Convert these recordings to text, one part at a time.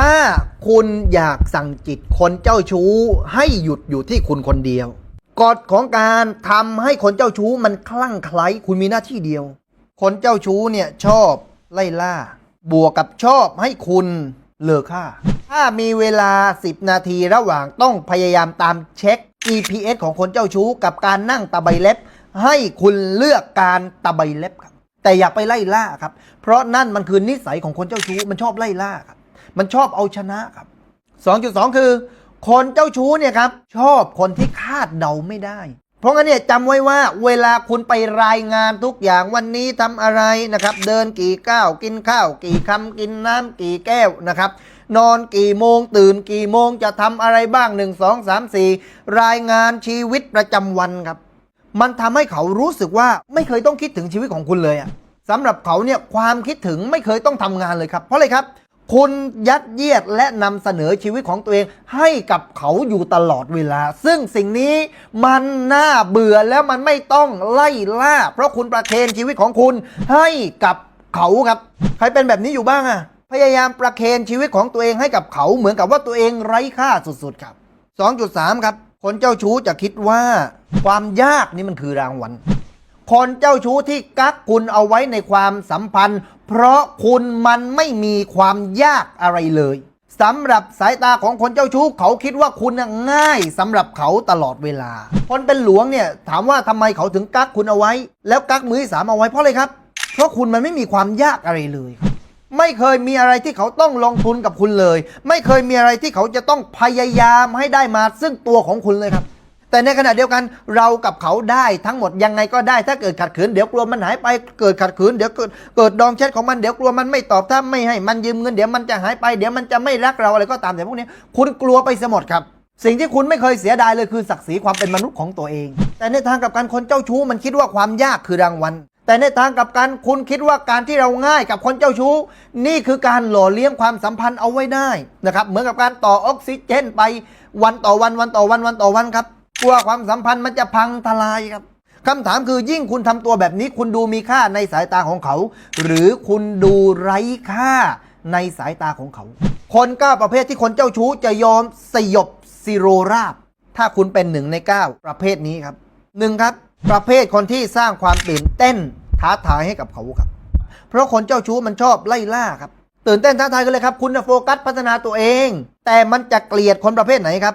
ถ้าคุณอยากสั่งจิตคนเจ้าชู้ให้หยุดอยู่ที่คุณคนเดียว กฎของการทำให้คนเจ้าชู้มันคลั่งไคล้คุณมีหน้าที่เดียว คนเจ้าชู้เนี่ยชอบไล่ล่า บวกกับชอบให้คุณเลอค่า ถ้ามีเวลา 10 นาทีระหว่างต้องพยายามตามเช็ค GPS ของคนเจ้าชู้กับการนั่งตะไบเล็บ ให้คุณเลือกการตะไบเล็บครับ แต่อย่าไปไล่ล่าครับ เพราะนั่นมันคือนิสัยของคนเจ้าชู้มันชอบไล่ล่าครับ มันชอบเอาชนะครับ 2.2 คือ คนเจ้าชู้เนี่ยครับชอบคนที่คาดเดาไม่ได้ เพราะงั้นเนี่ยจำไว้ว่าเวลาคุณไปรายงานทุกอย่างวันนี้ทำอะไรนะครับ เดินกี่ก้าวกินข้าว กี่คำกินน้ำกี่แก้วนะครับนอนกี่โมงตื่นกี่โมงจะทำอะไรบ้าง 1 2 3 4 รายงานชีวิตประจำวันครับ มันทำให้เขารู้สึกว่าไม่เคยต้องคิดถึงชีวิตของคุณเลยอะสำหรับเขาเนี่ยความคิดถึงไม่เคยต้องทำงานเลยครับ เพราะอะไรครับ คุณยัดเยียดและนำเสนอชีวิตของตัวเองให้กับเขาอยู่ตลอดเวลา ซึ่งสิ่งนี้มันน่าเบื่อแล้วมันไม่ต้องไล่ล่า เพราะคุณประเคนชีวิตของคุณให้กับเขาครับ ใครเป็นแบบนี้อยู่บ้างอะพยายามประเคนชีวิตของตัวเองให้กับเขาเหมือนกับว่าตัวเองไร้ค่าสุดๆครับ 2.3 ครับ คนเจ้าชู้จะคิดว่า ความยากนี่มันคือรางวัล คนเจ้าชู้ที่กักคุณเอาไว้ในความสัมพันธ์ เพราะคุณมันไม่มีความยากอะไรเลยสำหรับสายตาของคนเจ้าชู้เขาคิดว่าคุณน่ะง่ายสำหรับเขาตลอดเวลา คนเป็นหลวงเนี่ยถามว่าทำไมเขาถึงกักคุณเอาไว้ แล้วกักมือสามเอาไว้เพราะอะไรครับ เพราะคุณมันไม่มีความยากอะไรเลย ไม่เคยมีอะไรที่เขาต้องลงทุนกับคุณเลย ไม่เคยมีอะไรที่เขาจะต้องพยายามให้ได้มาซึ่งตัวของคุณเลยครับ แต่ในขณะเดียวกันเรากับเขาได้ทั้งหมดยังไงก็ได้ถ้าเกิดขัดขืนเดี๋ยวกลัวมันหายไปเกิดขัดขืนเดี๋ยวเกิดดองแชทของมันเดี๋ยวกลัวมันไม่ตอบถ้าไม่ให้มันยืมเงินเดี๋ยวมันจะหายไปเดี๋ยวมันจะไม่รักเราอะไรก็ตามแต่พวกนี้คุณกลัวไปสยหมดครับ สิ่งที่คุณไม่เคยเสียดายเลยคือศักดิ์ศรีความเป็นมนุษย์ของตัวเอง แต่ในทางกับกันคนเจ้าชู้มันคิดว่าความยากคือรางวัลแต่ในทางกับกันคุณคิดว่าการที่เราง่ายกับคนเจ้าชู้ นี่คือการหล่อเลี้ยงความสัมพันธ์เอาไว้ได้นะครับเหมือนกับการต่อออกซิเจนไปวันต่อวันวันต่อวันวันต่อวันครับ กลัวความสัมพันธ์มันจะพังทลายครับคำถามคือยิ่งคุณทำตัวแบบนี้ คุณดูมีค่าในสายตาของเขา หรือคุณดูไร้ค่าในสายตาของเขา คนเก้าประเภทที่คนเจ้าชู้จะยอมสยบสิโรราบ ถ้าคุณเป็นหนึ่งในเก้าประเภทนี้ครับหนึ่งครับ ประเภทคนที่สร้างความตื่นเต้นท้าทายให้กับเขาครับ เพราะคนเจ้าชู้มันชอบไล่ล่าครับ ตื่นเต้นท้าทายกันเลยครับ คุณจะโฟกัสพัฒนาตัวเอง แต่มันจะเกลียดคนประเภทไหนครับ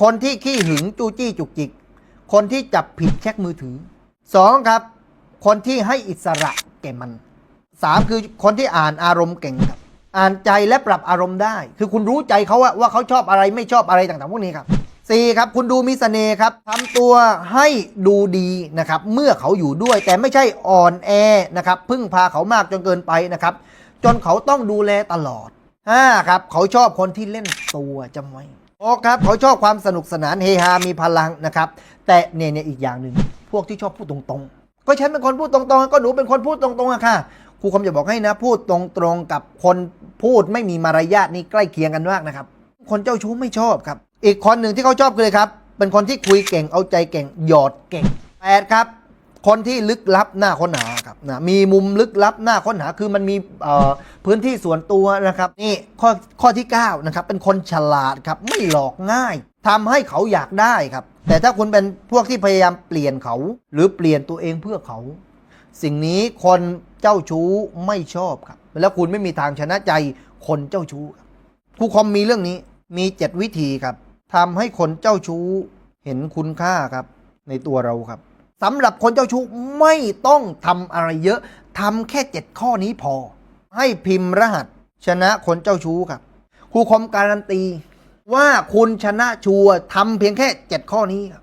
คนที่ขี้หึงจู้จี้จุกจิก คนที่จับผิดเช็คมือถือสองครับ คนที่ให้อิสระแก่มันสามคือคนที่อ่านอารมณ์เก่งครับ อ่านใจและปรับอารมณ์ได้ คือคุณรู้ใจเขาว่าว่าเขาชอบอะไรไม่ชอบอะไรต่างๆพวกนี้ครับสี่ครับคุณดูมีเสน่ห์ครับทำตัวให้ดูดีนะครับเมื่อเขาอยู่ด้วยแต่ไม่ใช่อ่อนแอนะครับพึ่งพาเขามากจนเกินไปนะครับ จนเขาต้องดูแลตลอดห้าครับ เขาชอบคนที่เล่นตัวจำไว้ โอ้ครับเขาชอบความสนุกสนานเฮฮามีพลังนะครับ แต่เนี่ยเนี่ยอีกอย่างหนึ่งพวกที่ชอบพูดตรงๆ ก็ฉันเป็นคนพูดตรงๆ ก็หนูเป็นคนพูดตรงๆอะค่ะครูคำจะบอกให้นะ พูดตรงๆกับคนพูดไม่มีมารยาทนี่ใกล้เคียงกันมากนะครับ คนเจ้าชู้ไม่ชอบครับ อีกคนหนึ่งที่เขาชอบคือเลยครับ เป็นคนที่คุยเก่งเอาใจเก่งหยอดเก่งแปดครับ คนที่ลึกลับหน้าค้นหาครับนะมีมุมลึกลับหน้าค้นหาคือมันมีพื้นที่ส่วนตัวนะครับนี่ข้อข้อที่9นะครับเป็นคนฉลาดครับไม่หลอกง่ายทำให้เขาอยากได้ครับ แต่ถ้าคุณเป็นพวกที่พยายามเปลี่ยนเขา หรือเปลี่ยนตัวเองเพื่อเขา สิ่งนี้คนเจ้าชู้ไม่ชอบครับ แล้วคุณไม่มีทางชนะใจคนเจ้าชู้ครับครูคอมมีเรื่องนี้มี7วิธีครับทำให้คนเจ้าชู้เห็นคุณค่าครับ ในตัวเราครับ สำหรับคนเจ้าชู้ไม่ต้องทำอะไรเยอะทำแค่ 7 ข้อนี้พอ ให้พิมพ์รหัส ชนะคนเจ้าชู้ครับครูคอมการันตี ว่าคุณชนะชัวทำเพียงแค่ 7 ข้อนี้ครับ